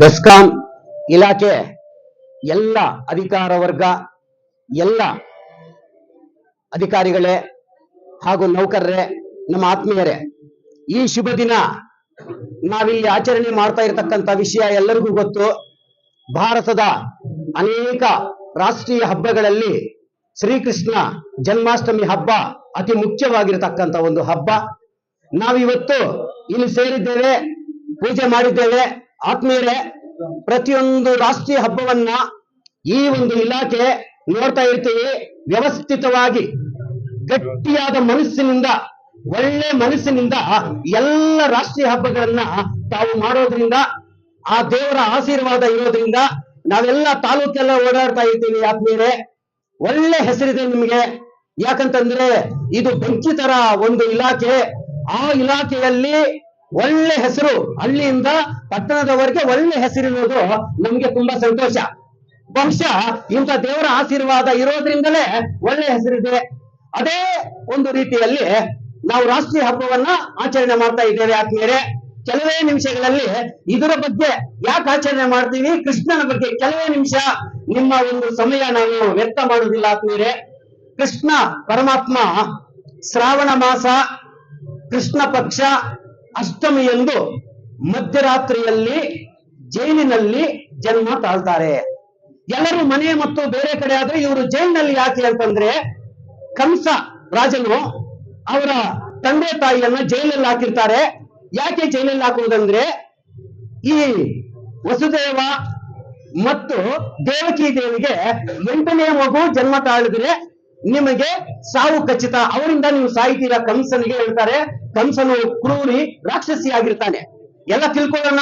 ಬೆಸ್ಕಾಂ ಇಲಾಖೆ ಎಲ್ಲ ಅಧಿಕಾರ ವರ್ಗ, ಎಲ್ಲ ಅಧಿಕಾರಿಗಳೇ ಹಾಗೂ ನೌಕರರೇ, ನಮ್ಮ ಆತ್ಮೀಯರೇ, ಈ ಶುಭ ದಿನ ನಾವಿಲ್ಲಿ ಆಚರಣೆ ಮಾಡ್ತಾ ಇರತಕ್ಕಂಥ ವಿಷಯ ಎಲ್ಲರಿಗೂ ಗೊತ್ತು. ಭಾರತದ ಅನೇಕ ರಾಷ್ಟ್ರೀಯ ಹಬ್ಬಗಳಲ್ಲಿ ಶ್ರೀಕೃಷ್ಣ ಜನ್ಮಾಷ್ಟಮಿ ಹಬ್ಬ ಅತಿ ಮುಖ್ಯವಾಗಿರತಕ್ಕಂಥ ಒಂದು ಹಬ್ಬ. ನಾವಿವತ್ತು ಇಲ್ಲಿ ಸೇರಿದ್ದೇವೆ, ಪೂಜೆ ಮಾಡಿದ್ದೇವೆ. ಆತ್ಮೀಯರೇ ಪ್ರತಿಯೊಂದು ರಾಷ್ಟ್ರೀಯ ಹಬ್ಬವನ್ನ ಈ ಒಂದು ಇಲಾಖೆ ನೋಡ್ತಾ ಇರ್ತೀವಿ. ವ್ಯವಸ್ಥಿತವಾಗಿ ಗಟ್ಟಿಯಾದ ಮನಸ್ಸಿನಿಂದ, ಒಳ್ಳೆ ಮನಸ್ಸಿನಿಂದ ಎಲ್ಲ ರಾಷ್ಟ್ರೀಯ ಹಬ್ಬಗಳನ್ನ ತಾವು ಮಾಡೋದ್ರಿಂದ, ಆ ದೇವರ ಆಶೀರ್ವಾದ ಇರೋದ್ರಿಂದ ನಾವೆಲ್ಲ ತಾಲೂಕೆಲ್ಲ ಓಡಾಡ್ತಾ ಇರ್ತೀವಿ ಆತ್ಮೀಯರೇ ಒಳ್ಳೆ ಹೆಸರಿದೆ ನಿಮಗೆ. ಯಾಕಂತಂದ್ರೆ ಇದು ಬೆಂಕಿ ತರ ಒಂದು ಇಲಾಖೆ. ಆ ಇಲಾಖೆಯಲ್ಲಿ ಒಳ್ಳೆ ಹೆಸರು ಹಳ್ಳಿಯಿಂದ ಪಟ್ಟಣದವರೆಗೆ ಒಳ್ಳೆ ಹೆಸರಿರೋದು ನಮ್ಗೆ ತುಂಬಾ ಸಂತೋಷ. ಬಹುಶಃ ಇಂಥ ದೇವರ ಆಶೀರ್ವಾದ ಇರೋದ್ರಿಂದಲೇ ಒಳ್ಳೆ ಹೆಸರಿದೆ. ಅದೇ ಒಂದು ರೀತಿಯಲ್ಲಿ ನಾವು ರಾಷ್ಟ್ರೀಯ ಹಬ್ಬವನ್ನ ಆಚರಣೆ ಮಾಡ್ತಾ ಇದ್ದೇವೆ ಆತ್ಮೀಯರೇ. ಕೆಲವೇ ನಿಮಿಷಗಳಲ್ಲಿ ಇದರ ಬಗ್ಗೆ ಯಾಕೆ ಆಚರಣೆ ಮಾಡ್ತೀವಿ? ಕೃಷ್ಣನ ಬಗ್ಗೆ ಕೆಲವೇ ನಿಮಿಷ ನಿಮ್ಮ ಒಂದು ಸಮಯ ನಾವು ವ್ಯರ್ಥ ಮಾಡುವುದಿಲ್ಲ ಆತ್ಮೀಯರೇ. ಕೃಷ್ಣ ಪರಮಾತ್ಮ ಶ್ರಾವಣ ಮಾಸ, ಕೃಷ್ಣ ಪಕ್ಷ ಅಷ್ಟಮಿಯಂದು ಮಧ್ಯರಾತ್ರಿಯಲ್ಲಿ ಜೈಲಿನಲ್ಲಿ ಜನ್ಮ ತಾಳ್ತಾರೆ. ಎಲ್ಲರೂ ಮನೆ ಮತ್ತು ಬೇರೆ ಕಡೆ ಆದ್ರೆ ಇವರು ಜೈಲಿನಲ್ಲಿ ಯಾಕೆ ಅಂತಂದ್ರೆ ಕಂಸ ರಾಜನು ಅವರ ತಂದೆ ತಾಯಿಯನ್ನ ಜೈಲಲ್ಲಿ ಹಾಕಿರ್ತಾರೆ. ಯಾಕೆ ಜೈಲಲ್ಲಿ ಹಾಕುವುದಂದ್ರೆ ಈ ವಸುದೇವ ಮತ್ತು ದೇವಕಿ ದೇವಿಗೆ ಎಂಟನೇ ಮಗು ಜನ್ಮ ತಾಳಿದ್ರೆ ನಿಮಗೆ ಸಾವು ಖಚಿತ. ಅವರಿಂದ ನೀವು ಸಾಯ್ತೀರಾ. ಕಂಸನಿಗೆ ಹೇಳ್ತಾರೆ, ಕಂಸನು ಕ್ರೂರಿ ರಾಕ್ಷಸಿ ಆಗಿರ್ತಾನೆ ಎಲ್ಲ ತಿಳ್ಕೊಳ್ಳೋಣ.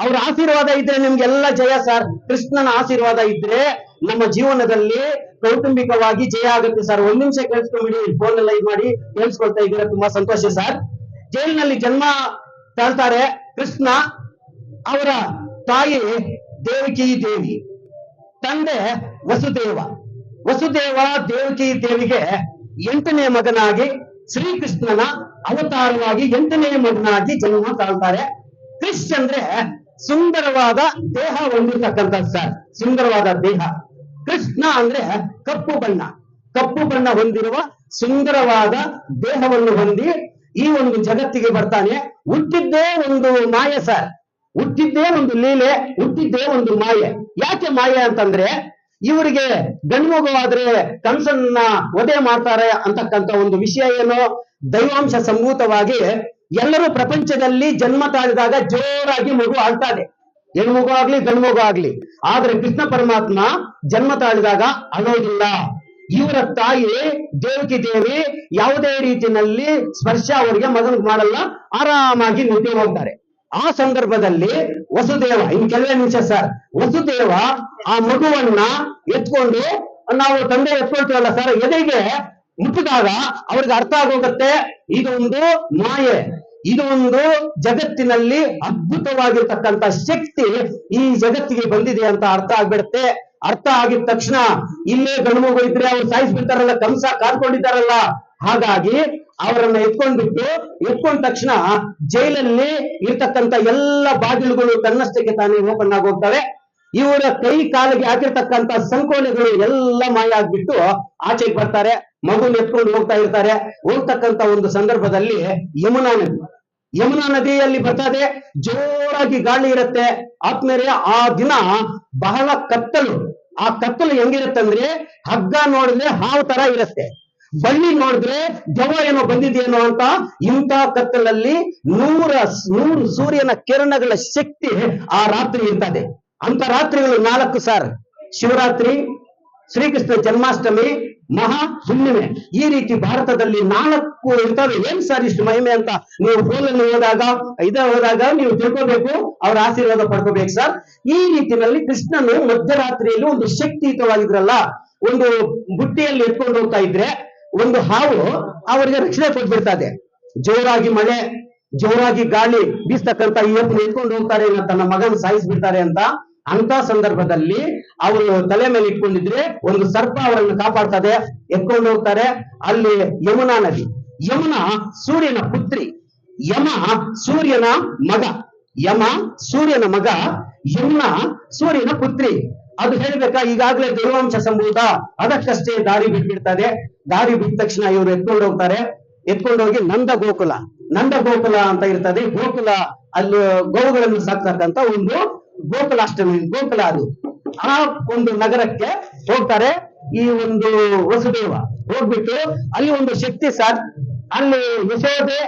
ಅವ್ರ ಆಶೀರ್ವಾದ ಇದ್ರೆ ನಿಮ್ಗೆಲ್ಲ ಜಯ ಸರ್. ಕೃಷ್ಣನ ಆಶೀರ್ವಾದ ಇದ್ರೆ ನಮ್ಮ ಜೀವನದಲ್ಲಿ ಕೌಟುಂಬಿಕವಾಗಿ ಜಯ ಆಗುತ್ತೆ ಸರ್. ಒಂದ್ ನಿಮಿಷ ಕೇಳಿಸ್ಕೊಂಡ್ಬಿಡಿ ಫೋನ್ ಲೈವ್ ಮಾಡಿ ಕೇಳಿಸ್ಕೊಳ್ತಾ ಇದ್ದೀರಾ? ತುಂಬಾ ಸಂತೋಷ ಸರ್. ಜೈಲಿನಲ್ಲಿ ಜನ್ಮ ತಾಳ್ತಾರೆ ಕೃಷ್ಣ. ಅವರ ತಾಯಿ ದೇವಕಿ ದೇವಿ. ತಂದೆ ವಸುದೇವ. ವಸುದೇವ ದೇವಕಿ ದೇವಿಗೆ ಎಂಟನೇ ಮಗನಾಗಿ ಶ್ರೀಕೃಷ್ಣನ ಅವತಾರವಾಗಿ ಎಂಟನೇ ಮಗನಾಗಿ ಜನ್ಮ ತಾಳ್ತಾರೆ. ಕ್ರಿಶ್ ಅಂದ್ರೆ ಸುಂದರವಾದ ದೇಹ ಹೊಂದಿರ್ತಕ್ಕಂಥ ಸರ್, ಸುಂದರವಾದ ದೇಹ. ಕೃಷ್ಣ ಅಂದ್ರೆ ಕಪ್ಪು ಬಣ್ಣ. ಕಪ್ಪು ಬಣ್ಣ ಹೊಂದಿರುವ ಸುಂದರವಾದ ದೇಹವನ್ನು ಹೊಂದಿ ಈ ಒಂದು ಜಗತ್ತಿಗೆ ಬರ್ತಾನೆ. ಹುಟ್ಟಿದ್ದೇ ಒಂದು ಮಾಯೆ ಸರ್. ಹುಟ್ಟಿದ್ದೇ ಒಂದು ಲೀಲೆ, ಹುಟ್ಟಿದ್ದೇ ಒಂದು ಮಾಯೆ. ಯಾಕೆ ಮಾಯೆ ಅಂತಂದ್ರೆ ಇವರಿಗೆ ಗಂಡ್ಮಗುವಾದ್ರೆ ಕನಸನ್ನ ವಧೆ ಮಾಡ್ತಾರೆ ಅಂತಕ್ಕಂಥ ಒಂದು ವಿಷಯ ಏನು? ದೈವಾಂಶ ಸಂಭೂತವಾಗಿ ಎಲ್ಲರೂ ಪ್ರಪಂಚದಲ್ಲಿ ಜನ್ಮ ತಾಳಿದಾಗ ಜೋರಾಗಿ ಮಗು ಆಡ್ತಾ ಇದೆ ಹೆಣ್ಮಗು ಆಗ್ಲಿ ಗಂಡ್ಮಗು ಆಗ್ಲಿ. ಆದ್ರೆ ಕೃಷ್ಣ ಪರಮಾತ್ಮ ಜನ್ಮ ತಾಳಿದಾಗ ಅಳೋದಿಲ್ಲ ಇವರ ತಾಯಿ ದೇವಕಿ ದೇವಿ ಯಾವುದೇ ರೀತಿಯಲ್ಲಿ ಸ್ಪರ್ಶ ಅವರಿಗೆ ಮಗನ್ ಮಾಡಲ್ಲ, ಆರಾಮಾಗಿ ನಿದ್ದೆ ಹೋಗ್ತಾರೆ. ಆ ಸಂದರ್ಭದಲ್ಲಿ ವಸುದೇವ ಇನ್ ಕೆಲವೇ ನಿಮಿಷ ಸರ್, ವಸುದೇವ ಆ ಮಗುವನ್ನ ಎತ್ಕೊಂಡು, ನಾವು ತಂದೆ ಎತ್ಕೊಳ್ತೀವಲ್ಲ ಸರ್, ಎದೆಗೆ ಮುಟ್ಟಿದಾಗ ಅವ್ರಿಗೆ ಅರ್ಥ ಆಗೋಗುತ್ತೆ, ಇದೊಂದು ಮಾಯೆ, ಇದೊಂದು ಜಗತ್ತಿನಲ್ಲಿ ಅದ್ಭುತವಾಗಿರ್ತಕ್ಕಂಥ ಶಕ್ತಿ ಈ ಜಗತ್ತಿಗೆ ಬಂದಿದೆ ಅಂತ ಅರ್ಥ ಆಗ್ಬಿಡುತ್ತೆ. ಅರ್ಥ ಆಗಿದ ತಕ್ಷಣ ಇಲ್ಲೇ ಗಂಡು ಇದ್ರೆ ಅವ್ರು ಸಾಯಿಸ್ಬಿಡ್ತಾರಲ್ಲ, ಕಂಸ ಕಾದ್ಕೊಂಡಿದ್ದಾರಲ್ಲ ಹಾಗಾಗಿ ಅವರನ್ನ ಎತ್ಕೊಂಡ್ಬಿಟ್ಟು ಎತ್ಕೊಂಡ ತಕ್ಷಣ ಜೈಲಲ್ಲಿ ಇರ್ತಕ್ಕಂತ ಎಲ್ಲ ಬಾಗಿಲುಗಳು ತನ್ನಷ್ಟಕ್ಕೆ ತಾನೇ ಓಪನ್ ಆಗೋಗ್ತವೆ ಇವರ ಕೈ ಕಾಲಿಗೆ ಹಾಕಿರ್ತಕ್ಕಂತ ಸಂಕೋಲೆಗಳು ಎಲ್ಲ ಮಾಯ ಆಗ್ಬಿಟ್ಟು ಆಚೆಗೆ ಬರ್ತಾರೆ ಮಗುನ ಎತ್ಕೊಂಡು ಹೋಗ್ತಾ ಇರ್ತಾರೆ. ಹೋಗ್ತಕ್ಕಂತ ಒಂದು ಸಂದರ್ಭದಲ್ಲಿ ಯಮುನಾ ನದಿ, ಯಮುನಾ ನದಿಯಲ್ಲಿ ಬರ್ತದೆ, ಜೋರಾಗಿ ಗಾಳಿ ಇರುತ್ತೆ. ಆದ್ಮೇಲೆ ಆ ದಿನ ಬಹಳ ಕತ್ತಲು. ಆ ಕತ್ತಲು ಹೆಂಗಿರುತ್ತಂದ್ರೆ ಹಗ್ಗ ನೋಡಿದ್ರೆ ಹಾವು ತರ ಇರುತ್ತೆ. ಬಳ್ಳಿ ನೋಡಿದ್ರೆ ದೆವ್ವ ಏನೋ ಬಂದಿದೆಯೇನೋ ಅಂತ ಇಂಥ ಕತ್ತಲಲ್ಲಿ ನೂರ ನೂರು ಸೂರ್ಯನ ಕಿರಣಗಳ ಶಕ್ತಿ ಆ ರಾತ್ರಿ ಇರ್ತದೆ. ಅಂತ ರಾತ್ರಿಗಳು ನಾಲ್ಕು ಸರ್. ಶಿವರಾತ್ರಿ, ಶ್ರೀಕೃಷ್ಣ ಜನ್ಮಾಷ್ಟಮಿ, ಮಹಾ ಹುಣ್ಣಿಮೆ. ಈ ರೀತಿ ಭಾರತದಲ್ಲಿ ನಾಲ್ಕು ಇರ್ತವೆ. ಏನ್ ಸರ್ ಇಷ್ಟು ಮಹಿಮೆ ಅಂತ ನೀವು ಫೋನಲ್ಲಿ ಹೋದಾಗ, ಇದ ಹೋದಾಗ ನೀವು ತಿಳ್ಕೋಬೇಕು, ಅವ್ರ ಆಶೀರ್ವಾದ ಪಡ್ಕೋಬೇಕು ಸರ್. ಈ ರೀತಿಯಲ್ಲಿ ಕೃಷ್ಣನು ಮಧ್ಯರಾತ್ರಿಯಲ್ಲಿ ಒಂದು ಶಕ್ತಿಯುತವಾಗಿದ್ರಲ್ಲ, ಒಂದು ಬುಟ್ಟಿಯಲ್ಲಿ ಎತ್ಕೊಂಡು ಹೋಗ್ತಾ ಇದ್ರೆ ಒಂದು ಹಾವು ಅವರಿಗೆ ರಕ್ಷಣೆ ಕೊಟ್ಬಿಡ್ತದೆ ಜೋರಾಗಿ ಮಳೆ, ಜೋರಾಗಿ ಗಾಳಿ ಬೀಸ್ತಕ್ಕಂತ ಈ ಎತ್ತು ಎತ್ಕೊಂಡು ಹೋಗ್ತಾರೆ ತನ್ನ ಮಗನ ಸಾಯಿಸ್ಬಿಡ್ತಾರೆ ಅಂತ ಅಂತ ಸಂದರ್ಭದಲ್ಲಿ ಅವರು ತಲೆ ಮೇಲೆ ಇಟ್ಕೊಂಡಿದ್ರೆ ಒಂದು ಸರ್ಪ ಅವರನ್ನು ಕಾಪಾಡ್ತದೆ. ಎತ್ಕೊಂಡು ಹೋಗ್ತಾರೆ. ಅಲ್ಲಿ ಯಮುನಾ ನದಿ. ಯಮುನಾ ಸೂರ್ಯನ ಪುತ್ರಿ. ಯಮ ಸೂರ್ಯನ ಮಗ. ಯಮ ಸೂರ್ಯನ ಮಗ, ಯಮುನಾ ಸೂರ್ಯನ ಪುತ್ರಿ. ಅದು ಹೇಳ್ಬೇಕಾ, ಈಗಾಗಲೇ ದೇವಾಂಶ ಸಂಭೂತ ಅದಕ್ಕಷ್ಟೇ ದಾರಿ ಬಿಟ್ಬಿಡ್ತದೆ. ದಾರಿ ಬಿಟ್ಟ ತಕ್ಷಣ ಇವರು ಎತ್ಕೊಂಡು ಹೋಗ್ತಾರೆ. ಎತ್ಕೊಂಡು ಹೋಗಿ ನಂದ ಗೋಕುಲ. ನಂದ ಗೋಕುಲ ಅಂತ ಇರ್ತದೆ. ಗೋಕುಲ ಅಲ್ಲಿ ಗೋವುಗಳನ್ನು ಸಾಕ್ತಕ್ಕಂತ ಒಂದು ಗೋಕುಲಾಷ್ಟಮಿ ಗೋಕುಲ ಅದು. ಆ ಒಂದು ನಗರಕ್ಕೆ ಹೋಗ್ತಾರೆ ಈ ಒಂದು ವಸುದೇವ. ಹೋಗ್ಬಿಟ್ಟು ಅಲ್ಲಿ ಒಂದು ಶಕ್ತಿ ಸರ್, ಅಲ್ಲಿ ಯಶೋದೆ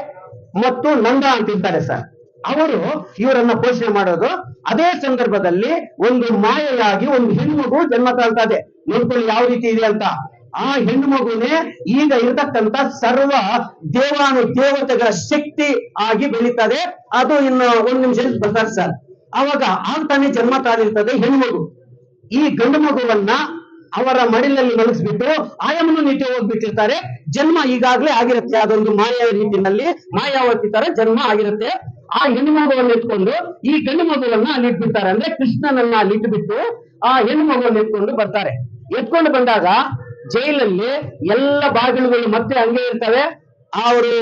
ಮತ್ತು ನಂದ ಅಂತ ಇದ್ದಾರೆ ಸರ್. ಅವರು ಇವರನ್ನ ಪೋಷಣೆ ಮಾಡೋದು. ಅದೇ ಸಂದರ್ಭದಲ್ಲಿ ಒಂದು ಮಾಯೆಯಾಗಿ ಒಂದು ಹೆಣ್ಣು ಜನ್ಮ ತಾಳ್ತದೆ. ನೋಡ್ಕೊಳ್ಳಿ ಯಾವ ರೀತಿ ಇದೆ ಅಂತ. ಆ ಹೆಣ್ಣು ಮಗುನೇ ಈಗ ಇರತಕ್ಕಂತ ಸರ್ವ ದೇವಾನು ದೇವತೆಗಳ ಶಕ್ತಿ ಆಗಿ ಬೆಳೀತದೆ. ಅದು ಇನ್ನು ಒಂದ್ ನಿಮಿಷ ಬರ್ತಾರೆ ಸರ್. ಅವಾಗ ಆಗ್ತಾನೆ ಜನ್ಮ ತಾಳಿರ್ತದೆ ಹೆಣ್ಮಗು ಮಗು. ಈ ಗಂಡು ಮಗುವನ್ನ ಅವರ ಮಡಿಲಲ್ಲಿ ಮಲಗಿಸ್ಬಿಟ್ಟು ಆಯಮನ್ನು ನೀಟಿ ಹೋಗ್ಬಿಟ್ಟಿರ್ತಾರೆ. ಜನ್ಮ ಈಗಾಗಲೇ ಆಗಿರುತ್ತೆ, ಅದೊಂದು ಮಾಯಾ ರೀತಿಯಲ್ಲಿ ಮಾಯಾವತಿ ತರ ಜನ್ಮ ಆಗಿರುತ್ತೆ. ಆ ಹೆಣ್ಣು ಮಗುವನ್ನು ಇಟ್ಕೊಂಡು ಈ ಗಂಡು ಮಗುವನ್ನ ಅಲ್ಲಿ ಇಟ್ಬಿಡ್ತಾರೆ. ಅಂದ್ರೆ ಕೃಷ್ಣನನ್ನ ಅಲ್ಲಿ ಇಟ್ಬಿಟ್ಟು ಆ ಹೆಣ್ಣು ಮಗುವನ್ನು ಇಟ್ಕೊಂಡು ಬರ್ತಾರೆ. ಎತ್ಕೊಂಡು ಬಂದಾಗ ಜೈಲಲ್ಲಿ ಎಲ್ಲ ಬಾಗಿಲುಗಳು ಮತ್ತೆ ಹಂಗೆ ಇರ್ತವೆ. ಅವರು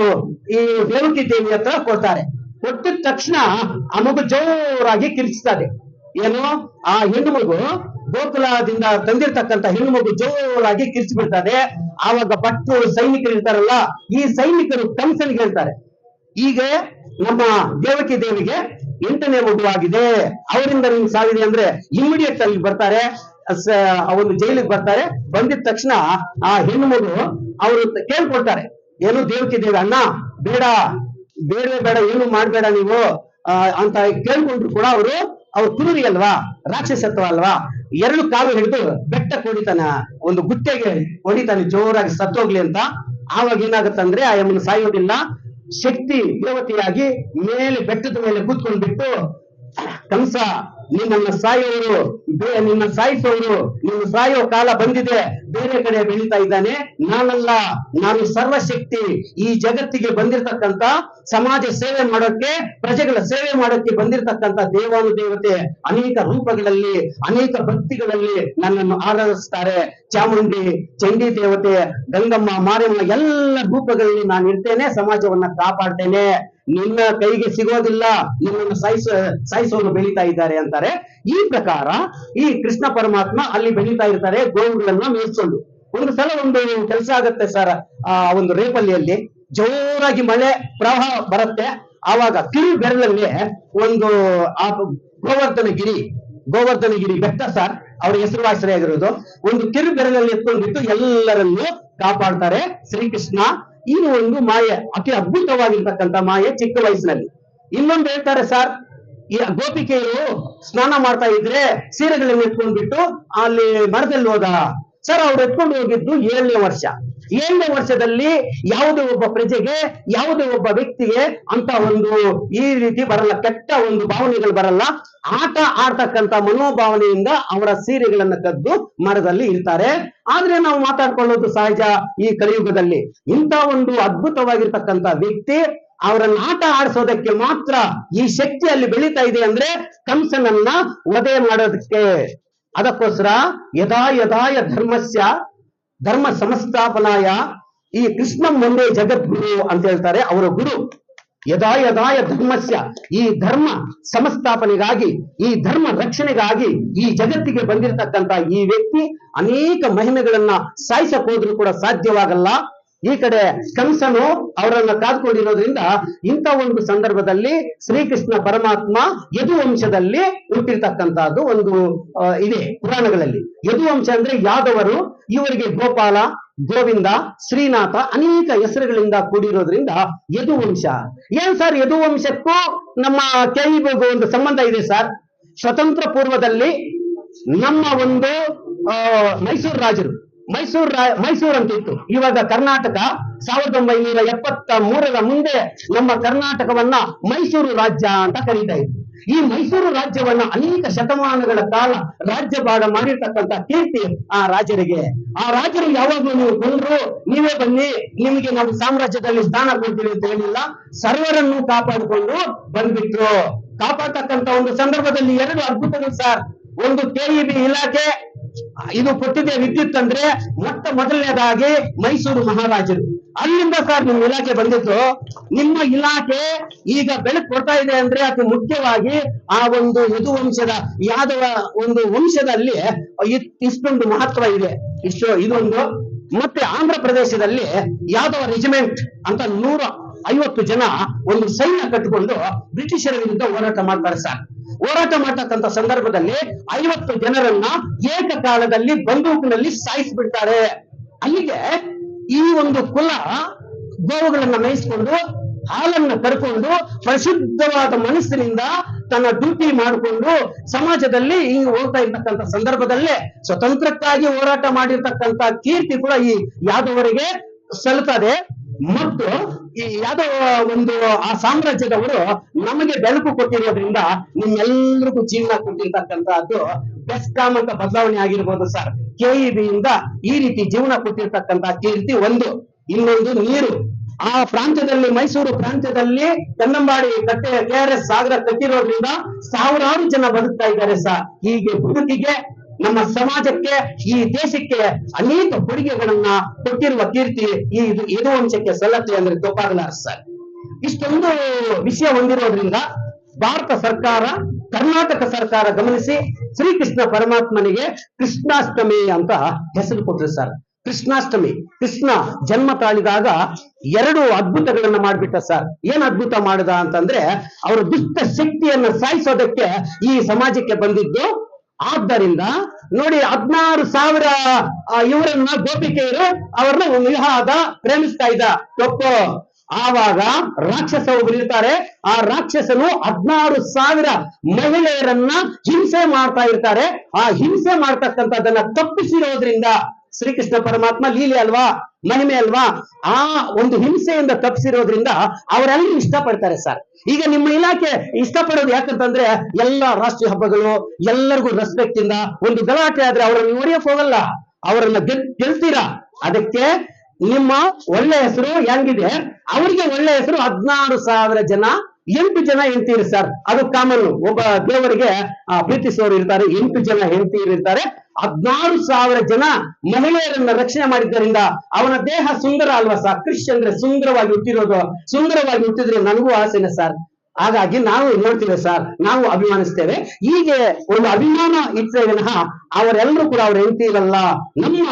ಈ ದೇವಕಿ ದೇವಿ ಹತ್ರ ಕೊಡ್ತಾರೆ. ಕೊಟ್ಟಿದ ತಕ್ಷಣ ಆ ಮಗು ಜೋರಾಗಿ ಕಿರಿಸ್ತದೆ ಏನು? ಆ ಹೆಣ್ಣು ಮಗು ಗೋಕುಲದಿಂದ ತಂದಿರ್ತಕ್ಕಂತ ಹೆಣ್ಣು ಮಗು ಜೋರಾಗಿ ಕಿರ್ಚಿ ಬಿಡ್ತದೆ ಆವಾಗ ಭಟ್ರು ಸೈನಿಕರು ಇರ್ತಾರಲ್ಲ, ಈ ಸೈನಿಕರು ಕಂಸನಿಗೆ ಹೇಳ್ತಾರೆ ಈಗ ನಮ್ಮ ದೇವಕಿ ದೇವಿಗೆ ಎಂಟನೇ ಮಗುವಾಗಿದೆ ಅವರಿಂದ ನಿಮ್ಗೆ ಸಾವಿದೆ ಅಂದ್ರೆ ಇಮಿಡಿಯೇಟ್ ಅಲ್ಲಿ ಬರ್ತಾರೆ. ಒಂದು ಜೈಲಿಗೆ ಬರ್ತಾರೆ. ಬಂದಿದ ತಕ್ಷಣ ಆ ಹೆಣ್ಣು ಮಗು ಅವರು ಕೇಳ್ಕೊಳ್ತಾರೆ. ಏನು ದೇವಕಿ ದೇವ ಅಣ್ಣ, ಬೇಡ ಬೇಡ ಬೇಡ, ಏನು ಮಾಡ್ಬೇಡ ನೀವು ಅಂತ ಕೇಳ್ಕೊಂಡ್ರು ಕೂಡ ಅವರು, ಅವ್ರು ಕುರುರಿ ಅಲ್ವಾ, ರಾಕ್ಷಸತ್ವ ಅಲ್ವಾ, ಎರಡು ಕಾಲು ಹಿಡಿದು ಬೆಟ್ಟ ಕೊಡಿತಾನ, ಒಂದು ಗುಟ್ಟೆಗೆ ಹೊಡಿತಾನೆ, ಜೋರಾಗಿ ಸತ್ತೋಗ್ಲಿ ಅಂತ. ಆವಾಗ ಏನಾಗುತ್ತಂದ್ರೆ ಆ ಯಮ್ಮನ ಸಾಯೋದಿಲ್ಲ. ಶಕ್ತಿ ದೇವತೆಯಾಗಿ ಮೇಲೆ ಬೆಟ್ಟದ ಮೇಲೆ ಕೂತ್ಕೊಂಡ್ಬಿಟ್ಟು ಕಂಸ ನಿನ್ನನ್ನ ಸಾಯೋರು ಬೇ- ನಿನ್ನ ಸಾಯಿಸೋರು ನಿನ್ನ ಸಾಯೋ ಕಾಲ ಬಂದಿದೆ, ಬೇರೆ ಕಡೆ ಬೆಳೀತಾ ಇದ್ದಾನೆ. ನಾನಲ್ಲ, ನಾನು ಸರ್ವಶಕ್ತಿ ಈ ಜಗತ್ತಿಗೆ ಬಂದಿರತಕ್ಕಂತ ಸಮಾಜ ಸೇವೆ ಮಾಡೋಕೆ ಪ್ರಜೆಗಳ ಸೇವೆ ಮಾಡೋಕೆ ಬಂದಿರತಕ್ಕಂತ ದೇವಾನು ದೇವತೆ ಅನೇಕ ರೂಪಗಳಲ್ಲಿ, ಅನೇಕ ಭಕ್ತಿಗಳಲ್ಲಿ ನನ್ನನ್ನು ಆರಾಧಿಸ್ತಾರೆ. ಚಾಮುಂಡಿ, ಚಂಡಿ ದೇವತೆ, ಗಂಗಮ್ಮ ಮಾರಮ್ಮ ಎಲ್ಲ ರೂಪಗಳಲ್ಲಿ ನಾನು ಇರ್ತೇನೆ ಸಮಾಜವನ್ನ ಕಾಪಾಡ್ತೇನೆ. ನಿನ್ನ ಕೈಗೆ ಸಿಗೋದಿಲ್ಲ, ನಿನ್ನನ್ನು ಸಾಯಿಸ ಸಾಯಿಸೋರು ಬೆಳೀತಾ ಇದ್ದಾರೆ ಅಂತಾರೆ. ಈ ಪ್ರಕಾರ ಈ ಕೃಷ್ಣ ಪರಮಾತ್ಮ ಅಲ್ಲಿ ಬೆಳೀತಾ ಇರ್ತಾರೆ, ಗೋವುಗಳನ್ನ ಮೇಯಿಸ್ಕೊಂಡು. ಒಂದು ಸಲ ಒಂದು ಕೆಲಸ ಆಗತ್ತೆ ಸರ್, ಆ ಒಂದು ರೇಪಲ್ಲಿಯಲ್ಲಿ ಜೋರಾಗಿ ಮಳೆ ಪ್ರವಾಹ ಬರುತ್ತೆ. ಆವಾಗ ಕಿರು ಬೆರಳಲ್ಲಿ ಒಂದು ಆ ಗೋವರ್ಧನ ಗಿರಿ ಗೋವರ್ಧನ ಗಿರಿ ಬೆಟ್ಟ ಸರ್, ಅವ್ರ ಹೆಸರುವಾಸರೆಯಾಗಿರೋದು ಒಂದು ಕಿರು ಬೆರಳಲ್ಲಿ ಎತ್ಕೊಂಡ್ಬಿಟ್ಟು ಎಲ್ಲರನ್ನು ಕಾಪಾಡ್ತಾರೆ ಶ್ರೀಕೃಷ್ಣ. ಈ ಒಂದು ಮಾಯೆ, ಅತಿ ಅದ್ಭುತವಾಗಿರ್ತಕ್ಕಂಥ ಮಾಯೆ ಚಿಕ್ಕ ವಯಸ್ಸಿನಲ್ಲಿ. ಇನ್ನೊಂದು ಹೇಳ್ತಾರೆ ಸರ್ ಈ ಗೋಪಿಕೆಯರು ಸ್ನಾನ ಮಾಡ್ತಾ ಇದ್ರೆ ಸೀರೆಗಳನ್ನ ಎತ್ಕೊಂಡ್ಬಿಟ್ಟು ಅಲ್ಲಿ ಮರದಲ್ಲಿ ಹೋದ ಸರ್ ಅವ್ರು ಎತ್ಕೊಂಡು ಹೋಗಿದ್ದು ಏಳನೇ ವರ್ಷ. ಏಳನೇ ವರ್ಷದಲ್ಲಿ ಯಾವುದೇ ಒಬ್ಬ ಪ್ರಜೆಗೆ, ಯಾವುದೇ ಒಬ್ಬ ವ್ಯಕ್ತಿಗೆ ಅಂತ ಒಂದು ಈ ರೀತಿ ಬರಲ್ಲ, ಕೆಟ್ಟ ಒಂದು ಭಾವನೆಗಳು ಬರಲ್ಲ. ಆಟ ಆಡ್ತಕ್ಕಂತ ಮನೋಭಾವನೆಯಿಂದ ಅವರ ಸೀರೆಗಳನ್ನ ಕದ್ದು ಮರದಲ್ಲಿ ಇರ್ತಾರೆ ಆದ್ರೆ ನಾವು ಮಾತಾಡ್ಕೊಳ್ಳೋದು ಸಹಜ ಈ ಕಲಿಯುಗದಲ್ಲಿ. ಇಂಥ ಒಂದು ಅದ್ಭುತವಾಗಿರ್ತಕ್ಕಂಥ ವ್ಯಕ್ತಿ ಅವರನ್ನ ಆಟ ಆಡಿಸೋದಕ್ಕೆ ಮಾತ್ರ ಈ ಶಕ್ತಿ ಅಲ್ಲಿ ಬೆಳೀತಾ ಇದೆ ಅಂದ್ರೆ ಕಂಸನನ್ನ ವಧೆ ಮಾಡೋದಕ್ಕೆ. ಅದಕ್ಕೋಸ್ಕರ ಯದಾ ಯದಾಯ ಧರ್ಮಸ್ಯ ಧರ್ಮ ಸಂಸ್ಥಾಪನಾಯ ಈ ಕೃಷ್ಣ ಮುಂದೆ ಜಗದ್ಗುರು ಅಂತ ಹೇಳ್ತಾರೆ ಅವರ ಗುರು. ಯದಾ ಯದಾಯ ಧರ್ಮಸ್ಯ ಈ ಧರ್ಮ ಸಮಸ್ಥಾಪನೆಗಾಗಿ, ಈ ಧರ್ಮ ರಕ್ಷಣೆಗಾಗಿ ಈ ಜಗತ್ತಿಗೆ ಬಂದಿರತಕ್ಕಂತ ಈ ವ್ಯಕ್ತಿ ಅನೇಕ ಮಹಿಮೆಗಳನ್ನ ಸಾಯಿಸಕ್ ಹೋದ್ರು ಕೂಡ ಸಾಧ್ಯವಾಗಲ್ಲ. ಈ ಕಡೆ ಕಂಸನು ಅವರನ್ನ ಕಾದ್ಕೊಂಡಿರೋದ್ರಿಂದ ಇಂಥ ಒಂದು ಸಂದರ್ಭದಲ್ಲಿ ಶ್ರೀಕೃಷ್ಣ ಪರಮಾತ್ಮ ಯದುವಂಶದಲ್ಲಿ ಹುಟ್ಟಿರ್ತಕ್ಕಂತಹದ್ದು ಒಂದು ಇದೆ ಪುರಾಣಗಳಲ್ಲಿ. ಯದುವಂಶ ಅಂದ್ರೆ ಯಾದವರು, ಇವರಿಗೆ ಗೋಪಾಲ, ಗೋವಿಂದ, ಶ್ರೀನಾಥ ಅನೇಕ ಹೆಸರುಗಳಿಂದ ಕೂಡಿರೋದ್ರಿಂದ ಯದುವಂಶ. ಏನ್ ಸರ್ ಯದುವಂಶಕ್ಕೂ ನಮ್ಮ ಕೆಇಬಿಗೂ ಒಂದು ಸಂಬಂಧ ಇದೆ ಸರ್. ಸ್ವತಂತ್ರ ಪೂರ್ವದಲ್ಲಿ ನಮ್ಮ ಒಂದು ಮೈಸೂರು ರಾಜರು ಮೈಸೂರು ಮೈಸೂರು ಅಂತ ಇತ್ತು ಇವಾಗ ಕರ್ನಾಟಕ ಸಾವಿರದ ಒಂಬೈನೂರ ಎಪ್ಪತ್ತ ಮೂರರ ಮುಂದೆ ನಮ್ಮ ಕರ್ನಾಟಕವನ್ನ ಮೈಸೂರು ರಾಜ್ಯ ಅಂತ ಕರೀತಾ ಇದ್ರು. ಈ ಮೈಸೂರು ರಾಜ್ಯವನ್ನ ಅನೇಕ ಶತಮಾನಗಳ ಕಾಲ ರಾಜ್ಯಭಾಗ ಮಾಡಿರ್ತಕ್ಕಂತ ಕೀರ್ತಿ ಆ ರಾಜರಿಗೆ. ಆ ರಾಜರು ಯಾವಾಗಲೂ ನೀವು ಬಂದ್ರು, ನೀವೇ ಬನ್ನಿ, ನಿಮಗೆ ನಾವು ಸಾಮ್ರಾಜ್ಯದಲ್ಲಿ ಸ್ಥಾನ ಕೊಡ್ತೀವಿ ಅಂತ ಹೇಳಿಲ್ಲ. ಸರ್ವರನ್ನು ಕಾಪಾಡಿಕೊಂಡು ಬಂದ್ಬಿಟ್ರು. ಕಾಪಾಡ್ತಕ್ಕಂತ ಒಂದು ಸಂದರ್ಭದಲ್ಲಿ ಎರಡು ಅದ್ಭುತಗಳು ಸರ್. ಒಂದು ಕೆಇಬಿ ಇಲಾಖೆ ಇದು ಕೊಟ್ಟಿದೆ ವಿದ್ಯುತ್ ಅಂದ್ರೆ ಮೊಟ್ಟ ಮೊದಲನೇದಾಗಿ ಮೈಸೂರು ಮಹಾರಾಜರು. ಅಲ್ಲಿಂದ ಸರ್ ನಿಮ್ಮ ಇಲಾಖೆ ಬಂದಿದ್ದು, ನಿಮ್ಮ ಇಲಾಖೆ ಈಗ ಬೆಳಕು ಕೊಡ್ತಾ ಇದೆ ಅಂದ್ರೆ ಅತಿ ಮುಖ್ಯವಾಗಿ ಆ ಒಂದು ಯದುವಂಶದ ಯಾದವ ಒಂದು ವಂಶದಲ್ಲಿ ಇಷ್ಟೊಂದು ಮಹತ್ವ ಇದೆ. ಇಷ್ಟು, ಇದೊಂದು. ಮತ್ತೆ ಆಂಧ್ರ ಪ್ರದೇಶದಲ್ಲಿ ಯಾದವ ರೆಜಿಮೆಂಟ್ ಅಂತ ನೂರ ಐವತ್ತು ಜನ ಒಂದು ಸೈನ್ಯ ಕಟ್ಟಿಕೊಂಡು ಬ್ರಿಟಿಷರ ವಿರುದ್ಧ ಹೋರಾಟ ಮಾಡ್ತಾರೆ ಸರ್ ಹೋರಾಟ ಮಾಡ್ತಕ್ಕಂಥ ಸಂದರ್ಭದಲ್ಲಿ ಐವತ್ತು ಜನರನ್ನ ಏಕಕಾಲದಲ್ಲಿ ಬಂದೂಕಿನಲ್ಲಿ ಸಾಯಿಸಿಬಿಡ್ತಾರೆ. ಅಲ್ಲಿಗೆ ಈ ಒಂದು ಕುಲ ಗೋವುಗಳನ್ನ ಮೇಯಿಸ್ಕೊಂಡು, ಹಾಲನ್ನ ಕರ್ಕೊಂಡು, ಪ್ರಸಿದ್ಧವಾದ ಮನಸ್ಸಿನಿಂದ ತನ್ನ ಡ್ಯೂಟಿ ಮಾಡಿಕೊಂಡು ಸಮಾಜದಲ್ಲಿ ಹಿಂಗ್ ಹೋಗ್ತಾ ಇರ್ತಕ್ಕಂಥ ಸಂದರ್ಭದಲ್ಲೇ ಸ್ವತಂತ್ರಕ್ಕಾಗಿ ಹೋರಾಟ ಮಾಡಿರ್ತಕ್ಕಂಥ ಕೀರ್ತಿ ಕೂಡ ಈ ಯಾದವರಿಗೆ ಸಲ್ಲುತ್ತದೆ. ಮತ್ತು ಈ ಯಾವುದೋ ಒಂದು ಆ ಸಾಮ್ರಾಜ್ಯದವರು ನಮಗೆ ಬೆಳಕು ಕೊಟ್ಟಿರೋದ್ರಿಂದ ನಿಮ್ಮೆಲ್ಲರಿಗೂ ಜೀವನ ಕೊಟ್ಟಿರ್ತಕ್ಕಂತಹದ್ದು ಬೆಸ್ಕಾಮ್ ಅಂತ ಬದಲಾವಣೆ ಆಗಿರ್ಬೋದು ಸರ್ ಕೆಇಬಿ ಇಂದ ಈ ರೀತಿ ಜೀವನ ಕೊಟ್ಟಿರ್ತಕ್ಕಂಥ ಕೀರ್ತಿ ಒಂದು. ಇನ್ನೊಂದು ನೀರು. ಆ ಪ್ರಾಂತ್ಯದಲ್ಲಿ, ಮೈಸೂರು ಪ್ರಾಂತ್ಯದಲ್ಲಿ ಕನ್ನಂಬಾಡಿ ಕಟ್ಟೆ ಕೆ ಆರ್ ಎಸ್ ಸಾಗರ ಕಟ್ಟಿರೋದ್ರಿಂದ ಸಾವಿರಾರು ಜನ ಬದುಕ್ತಾ ಇದ್ದಾರೆ ಸರ್ ಹೀಗೆ ಬದುಕಿಗೆ ನಮ್ಮ ಸಮಾಜಕ್ಕೆ, ಈ ದೇಶಕ್ಕೆ ಅನೇಕ ಕೊಡುಗೆಗಳನ್ನ ಕೊಟ್ಟಿರುವ ಕೀರ್ತಿ ಈ ಇದು- ವಂಶಕ್ಕೆ ಸಲ್ಲತ್ತೆ ಅಂದ್ರೆ ತಪ್ಪಾಗಲಾರ ಸರ್. ಇಷ್ಟೊಂದು ವಿಷಯ ಹೊಂದಿರೋದ್ರಿಂದ ಭಾರತ ಸರ್ಕಾರ, ಕರ್ನಾಟಕ ಸರ್ಕಾರ ಗಮನಿಸಿ ಶ್ರೀಕೃಷ್ಣ ಪರಮಾತ್ಮನಿಗೆ ಕೃಷ್ಣಾಷ್ಟಮಿ ಅಂತ ಹೆಸರು ಕೊಟ್ಟರು ಸರ್. ಕೃಷ್ಣಾಷ್ಟಮಿ, ಕೃಷ್ಣ ಜನ್ಮ ತಾಳಿದಾಗ ಎರಡು ಅದ್ಭುತಗಳನ್ನ ಮಾಡ್ಬಿಟ್ಟ ಸರ್. ಏನ್ ಅದ್ಭುತ ಮಾಡಿದ ಅಂತಂದ್ರೆ, ಅವರ ದುಷ್ಟ ಶಕ್ತಿಯನ್ನ ಸಾಯಿಸೋದಕ್ಕೆ ಈ ಸಮಾಜಕ್ಕೆ ಬಂದಿದ್ದು ಆದ್ದರಿಂದ ನೋಡಿ ಹದಿನಾರು ಸಾವಿರ ಇವರನ್ನ ಗೋಪಿಕೆಯರು ಅವ್ರನ್ನ ವಿವಾಹದ ಪ್ರೇಮಿಸ್ತಾ ಇದ್ದ. ತಪ್ಪು ಆವಾಗ ರಾಕ್ಷಸ ಒಬ್ರು ಇರ್ತಾರೆ. ಆ ರಾಕ್ಷಸನು ಹದ್ನಾರು ಸಾವಿರ ಮಹಿಳೆಯರನ್ನ ಹಿಂಸೆ ಮಾಡ್ತಾ ಇರ್ತಾರೆ. ಆ ಹಿಂಸೆ ಮಾಡ್ತಕ್ಕಂಥದ್ದನ್ನ ತಪ್ಪಿಸಿರೋದ್ರಿಂದ ಶ್ರೀಕೃಷ್ಣ ಪರಮಾತ್ಮ ಲೀಲೆ ಅಲ್ವಾ? ಮಹಿಮೆ ಅಲ್ವಾ? ಆ ಒಂದು ಹಿಂಸೆಯಿಂದ ತಪ್ಪಿಸಿರೋದ್ರಿಂದ ಅವರೆಲ್ಲರೂ ಇಷ್ಟಪಡ್ತಾರೆ ಸರ್. ಈಗ ನಿಮ್ಮ ಇಲಾಖೆ ಇಷ್ಟಪಡೋದು ಯಾಕಂತಂದ್ರೆ ಎಲ್ಲಾ ರಾಷ್ಟ್ರೀಯ ಹಬ್ಬಗಳು, ಎಲ್ಲರಿಗೂ ರೆಸ್ಪೆಕ್ಟ್ ಇಂದ ಒಂದು ಗಲಾಟೆ ಆದ್ರೆ ಅವರನ್ನು ಹೊಡೆಯಕ್ ಹೋಗಲ್ಲ. ಅವರನ್ನ ಗೆಲ್, ಗೆಲ್ತೀರಾ? ಅದಕ್ಕೆ ನಿಮ್ಮ ಒಳ್ಳೆ ಹೆಸರು ಹೆಂಗಿದೆ? ಅವರಿಗೆ ಒಳ್ಳೆ ಹೆಸರು ಹದ್ನಾರು ಸಾವಿರ ಜನ, ಎಂಟು ಜನ ಹೆಂಡ್ತೀರಿ ಸರ್. ಅದು ಕಾಮನ್. ಒಬ್ಬ ದೇವರಿಗೆ ಪ್ರೀತಿಸುವವರು ಇರ್ತಾರೆ, ಎಂಟು ಜನ ಹೆಂಡ್ತೀರಿ ಇರ್ತಾರೆ. ಹದ್ನಾರು ಸಾವಿರ ಜನ ಮಹಿಳೆಯರನ್ನ ರಕ್ಷಣೆ ಮಾಡಿದ್ದರಿಂದ ಅವನ ದೇಹ ಸುಂದರ ಅಲ್ವಾ ಸರ್ ಕ್ರಿಶ್ ಅಂದ್ರೆ ಸುಂದರವಾಗಿ ಹುಟ್ಟಿರೋದು. ಸುಂದರವಾಗಿ ಹುಟ್ಟಿದ್ರೆ ನನಗೂ ಆಸೆನೆ ಸರ್ ಹಾಗಾಗಿ ನಾವು ನೋಡ್ತೀವಿ ಸರ್ ನಾವು ಅಭಿಮಾನಿಸ್ತೇವೆ. ಹೀಗೆ ಒಂದು ಅಭಿಮಾನ ಇಟ್ಟರೆ ವಿನಃ ಅವರೆಲ್ಲರೂ ಕೂಡ ಅವ್ರ ಹೆಂಡತಿ ಇರಲ್ಲ ನಮ್ಮ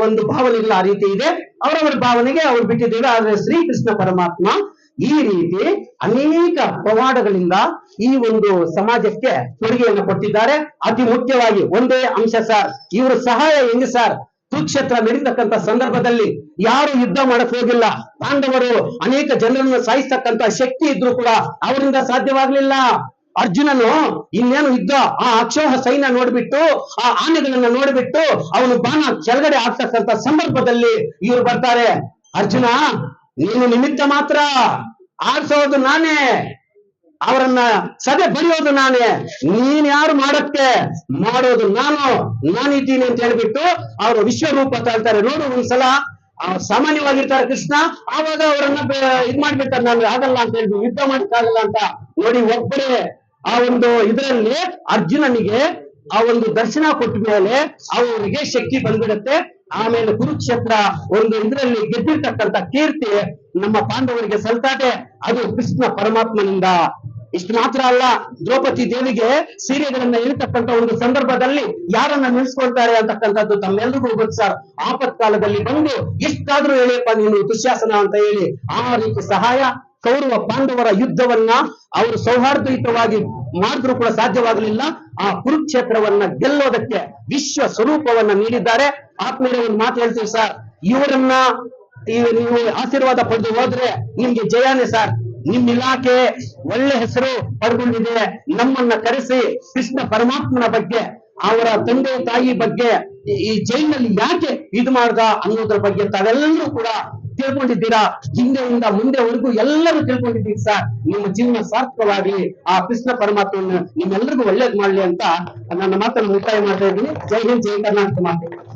ಒಂದು ಭಾವನೆಗಳು ಆ ರೀತಿ ಇದೆ. ಅವರವರ ಭಾವನೆಗೆ ಅವ್ರು ಬಿಟ್ಟಿದ್ದೇವೆ. ಆದ್ರೆ ಶ್ರೀಕೃಷ್ಣ ಪರಮಾತ್ಮ ಈ ರೀತಿ ಅನೇಕ ಪವಾಡಗಳಿಂದ ಈ ಒಂದು ಸಮಾಜಕ್ಕೆ ಕೊಡುಗೆಯನ್ನು ಕೊಟ್ಟಿದ್ದಾರೆ. ಅತಿ ಮುಖ್ಯವಾಗಿ ಒಂದೇ ಅಂಶ ಸರ್ ಇವರು ಸಹಾಯ ಹೆಂಗೆ ಸರ್ ಕುರುಕ್ಷೇತ್ರ ನಡೀತಕ್ಕಂತ ಸಂದರ್ಭದಲ್ಲಿ ಯಾರು ಯುದ್ಧ ಮಾಡಕ್ ಹೋಗಿಲ್ಲ. ಪಾಂಡವರು ಅನೇಕ ಜನರನ್ನು ಸಾಯಿಸ್ತಕ್ಕಂತ ಶಕ್ತಿ ಇದ್ರು ಕೂಡ ಅವರಿಂದ ಸಾಧ್ಯವಾಗ್ಲಿಲ್ಲ. ಅರ್ಜುನನು ಇನ್ನೇನು ಯುದ್ಧ, ಆ ಅಕ್ಷೋಹ ಸೈನ್ಯ ನೋಡ್ಬಿಟ್ಟು, ಆ ಆನೆಗಳನ್ನ ನೋಡ್ಬಿಟ್ಟು ಅವನು ಬಾಣ ಕೆಳಗಡೆ ಆಗ್ತಕ್ಕಂತ ಸಂದರ್ಭದಲ್ಲಿ ಇವ್ರು ಬರ್ತಾರೆ. ಅರ್ಜುನ ನೀನು ನಿಮಿತ್ತ ಮಾತ್ರ ಆಡ್ಸೋದು ನಾನೇ, ಅವರನ್ನ ಸದೆ ಬರೆಯೋದು ನಾನೇ. ನೀನ್ ಯಾರು ಮಾಡಕ್ಕೆ? ಮಾಡೋದು ನಾನು. ನಾನಿದ್ದೀನಿ ಅಂತ ಹೇಳ್ಬಿಟ್ಟು ಅವರು ವಿಶ್ವರೂಪ ತಾಳ್ತಾರೆ ನೋಡು ಒಂದ್ಸಲ ಸಾಮಾನ್ಯವಾಗಿರ್ತಾರೆ ಕೃಷ್ಣ, ಆವಾಗ ಅವರನ್ನ ಇದ್ ಮಾಡ್ಬಿಡ್ತಾರೆ. ನಾನು ಆಗಲ್ಲ ಅಂತ ಹೇಳಿ ಯುದ್ಧ ಮಾಡಕ್ಕಾಗಲ್ಲ ಅಂತ ನೋಡಿ ಒಬ್ಬರೇ ಆ ಒಂದು ಇದರಲ್ಲಿ ಅರ್ಜುನನಿಗೆ ಆ ಒಂದು ದರ್ಶನ ಕೊಟ್ಟ ಮೇಲೆ ಅವರಿಗೆ ಶಕ್ತಿ ಬಂದ್ಬಿಡುತ್ತೆ. ಆಮೇಲೆ ಕುರುಕ್ಷೇತ್ರ ಒಂದು ಇದರಲ್ಲಿ ಗೆದ್ದಿರ್ತಕ್ಕಂಥ ಕೀರ್ತಿ ನಮ್ಮ ಪಾಂಡವರಿಗೆ ಸಲ್ತಾಟೆ. ಅದು ಕೃಷ್ಣ ಪರಮಾತ್ಮನಿಂದ. ಇಷ್ಟು ಮಾತ್ರ ಅಲ್ಲ, ದ್ರೌಪದಿ ದೇವಿಗೆ ಸೀರೆಗಳನ್ನ ಇರತಕ್ಕಂತ ಒಂದು ಸಂದರ್ಭದಲ್ಲಿ ಯಾರನ್ನ ನಿಲ್ಸ್ಕೊಳ್ತಾರೆ ಅಂತಕ್ಕಂಥದ್ದು ತಮ್ಮೆಲ್ಲರಿಗೂ ಗೊತ್ತು ಸರ್. ಆಪತ್ಕಾಲದಲ್ಲಿ ಬಂದು ಎಷ್ಟಾದ್ರೂ ಹೇಳಿಯಪ್ಪ ನೀನು ದುಶ್ಯಾಸನ ಅಂತ ಹೇಳಿ ಆ ರೀತಿ ಸಹಾಯ ಕೌರವ ಪಾಂಡವರ ಯುದ್ಧವನ್ನ ಅವರು ಸೌಹಾರ್ದಯುತವಾಗಿ ಮಾಡಿದ್ರು ಕೂಡ ಸಾಧ್ಯವಾಗಲಿಲ್ಲ. ಆ ಕುರುಕ್ಷೇತ್ರವನ್ನ ಗೆಲ್ಲೋದಕ್ಕೆ ವಿಶ್ವ ಸ್ವರೂಪವನ್ನ ನೀಡಿದ್ದಾರೆ. ಆತ್ಮೀಯ ಒಂದು ಮಾತು ಹೇಳ್ತೀವಿ ಸರ್. ಇವರನ್ನ ನೀವು ಆಶೀರ್ವಾದ ಪಡೆದು ಹೋದ್ರೆ ನಿಮ್ಗೆ ಜಯಾನೇ ಸರ್. ನಿಮ್ ಇಲಾಖೆ ಒಳ್ಳೆ ಹೆಸರು ಪಡ್ಕೊಂಡಿದೆ ನಮ್ಮನ್ನ ಕರೆಸಿ ಕೃಷ್ಣ ಪರಮಾತ್ಮನ ಬಗ್ಗೆ, ಅವರ ತಂದೆ ತಾಯಿ ಬಗ್ಗೆ, ಈ- ಜೈಲಿನಲ್ಲಿ ಯಾಕೆ ಇದು ಮಾಡ್ದ ಅನ್ನೋದ್ರ ಬಗ್ಗೆ ತಾವೆಲ್ಲರೂ ಕೂಡ ತಿಳ್ಕೊಂಡಿದ್ದೀರಾ? ಹಿಂದೆಯಿಂದ ಮುಂದೆವರೆಗೂ ಎಲ್ಲರೂ ತಿಳ್ಕೊಂಡಿದ್ದೀರಿ ಸರ್. ನಿಮ್ಮ ಜೀವನ ಸಾರ್ಥಕವಾಗಿ ಆ ಕೃಷ್ಣ ಪರಮಾತ್ಮನ ನಿಮ್ಮೆಲ್ಲರಿಗೂ ಒಳ್ಳೇದ್ ಮಾಡ್ಲಿ ಅಂತ ನನ್ನ ಮಾತನ್ನು ಮುಕ್ತಾಯ ಮಾಡ್ತಾ ಇದ್ದೀನಿ. ಜೈ ಹಿಂದ್, ಜೈ ಕರ್ನಾಟಕ ಮಾತೆ.